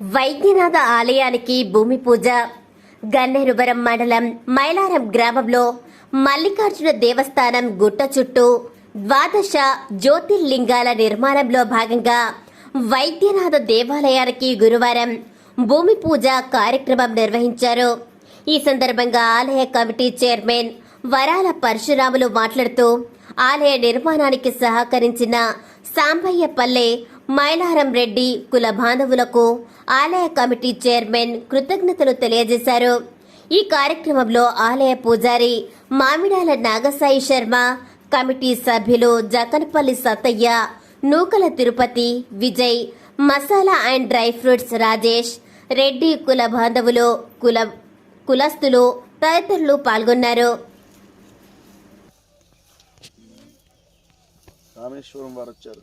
వైద్యనాథ ఆలయానికి భూమి పూజ గన్నేరువరం మండలం మైలారం గ్రామంలో మల్లికార్జున దేవస్థానం గుట్ట చుట్టూ ద్వాదశ జ్యోతిర్లింగాల నిర్మాణంలో భాగంగా వైద్యనాథ దేవాలయానికి గురువారం భూమి పూజ కార్యక్రమం నిర్వహించారు. ఈ సందర్భంగా ఆలయ కమిటీ చైర్మన్ వరాల పరశురాములు మాట్లాడుతూ ఆలయ నిర్మాణానికి సహకరించిన సాంబయ్యపల్లె మైలారం రెడ్డి కుల బాంధవులకు ఆలయ కమిటీ చైర్మన్ కృతజ్ఞతలు తెలియజేశారు. ఈ కార్యక్రమంలో ఆలయ పూజారి మామిడాల నాగసాయి శర్మ కమిటీ సభ్యులు Jakanpalli Sattayya Nukala Tirupati Vijay masala and dry fruits Rajesh Reddy కుల బాంధవులు కుల కులస్తులు తదితరులు పాల్గొన్నారు. రామేశ్వరం వారు వచ్చారు.